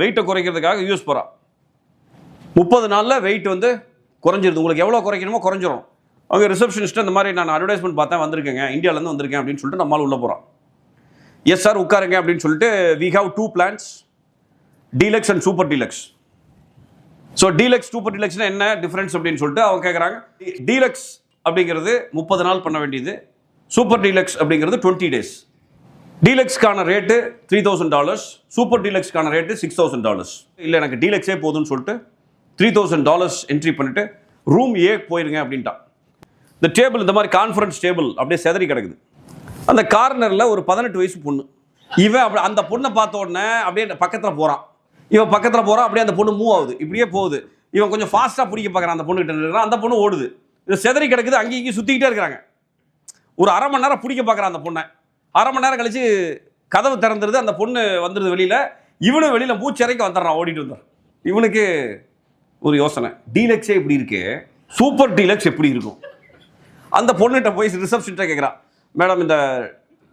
வெயிட்டை குறைக்கிறதுக்காக யூஸ் போகிறான் முப்பது நாளில் வெயிட் வந்து குறைஞ்சிருது. உங்களுக்கு எவ்வளோ குறைக்கணுமோ குறைஞ்சிரும். அவங்க ரிசப்ஷனிஸ்ட் இந்த மாதிரி நான் அட்வர்டைஸ்மெண்ட் பார்த்தேன் வந்திருக்கேங்க. இந்தியாவிலேருந்து வந்திருக்கேன் அப்படின்னு சொல்லிட்டு நம்மளால் உள்ளே போகிறோம் எஸ் சார் உட்காருங்க அப்படின்னு சொல்லிட்டு we have two plans deluxe and super deluxe so deluxe super டீலக்ஸ்னா என்ன டிஃப்ரென்ஸ் அப்படின்னு சொல்லிட்டு அவங்க கேட்குறாங்க டீலக்ஸ் அப்படிங்கிறது முப்பது நாள் பண்ண வேண்டியது. சூப்பர் டீலக்ஸ் அப்படிங்கிறது twenty days டீலக்ஸ்க்கான rate three thousand dollars super டீலக்ஸ்க்கான rate six thousand dollars இல்லை எனக்கு டீலக்ஸே போதும்னு சொல்லிட்டு த்ரீ தௌசண்ட் டாலர்ஸ் என்ட்ரி பண்ணிட்டு ரூம் ஏ போயிருங்க அப்படின்ட்டான் இந்த டேபிள் இந்த மாதிரி கான்ஃபரன்ஸ் டேபிள் அப்படியே செதறி கிடக்குது. அந்த கார்னரில் ஒரு பதினெட்டு வயசு பொண்ணு. இவன் அப்படி அந்த பொண்ணை பார்த்த உடனே அப்படியே பக்கத்தில் போகிறான் இவன் பக்கத்தில் போகிறான் அப்படியே அந்த பொண்ணு மூவ் ஆகுது. இப்படியே போகுது. இவன் கொஞ்சம் ஃபாஸ்ட்டாக பிடிக்க பார்க்குறான் அந்த பொண்ணுக்கிட்ட இருக்கிறான் அந்த பொண்ணு ஓடுது. இது செதறி கிடக்குது அங்கேயும் இங்கேயும் சுற்றிக்கிட்டே இருக்கிறாங்க. ஒரு அரை மணி நேரம் பிடிக்க பார்க்குறான் அந்த பொண்ணை. அரை மணி நேரம் கழிச்சு கதவு திறந்துருது அந்த பொண்ணு வந்துடுது வெளியில். இவனும் வெளியில் மூச்சரைக்க வந்துடுறான் ஓடிட்டு வந்துடுறான் இவனுக்கு ஒரு யோசனை. டீலக்ஸே இப்படி இருக்கு? சூப்பர் டீலக்ஸ் எப்படி இருக்கும்? அந்த பொண்ணுகிட்ட போய் ரிசப்ஷன்கிட்ட கேட்குறான் மேடம் இந்த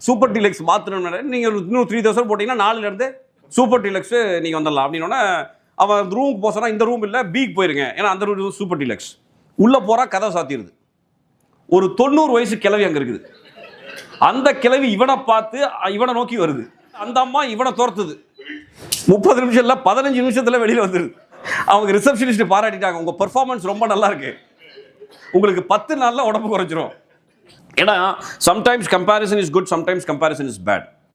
சூப்பர் டீலக்ஸ் மாற்றணும்னு நீங்கள் இன்னும் த்ரீ தௌசண்ட் போட்டிங்கன்னா நாலுலேருந்து சூப்பர் டீலக்ஸு நீங்கள் வந்துடலாம். அப்படின்னோடனே அவன் ரூமுக்கு போசனா இந்த ரூம் இல்லை பீக் போயிருங்க. ஏன்னா அந்த ரூம் சூப்பர் டீலக்ஸ் உள்ளே போகிறா கதவை சாத்திடுது. ஒரு தொண்ணூறு வயசு கிழவி அங்கே இருக்குது. அந்த கிழவி இவனை பார்த்து இவனை நோக்கி வருது. அந்த அம்மா இவனை துரத்துது. முப்பது நிமிஷம் இல்லை பதினஞ்சு நிமிஷத்தில் வெளியில் வந்துடுது அவங்க ரிசப்ஷனிஸ்ட் பாராட்டிட்டாங்க உங்கள் பர்ஃபார்மன்ஸ் ரொம்ப நல்லா இருக்கு. உங்களுக்கு பத்து நாளில் உடம்பு குறைஞ்சிரும். ஏன்னா sometimes comparison is good sometimes comparison is bad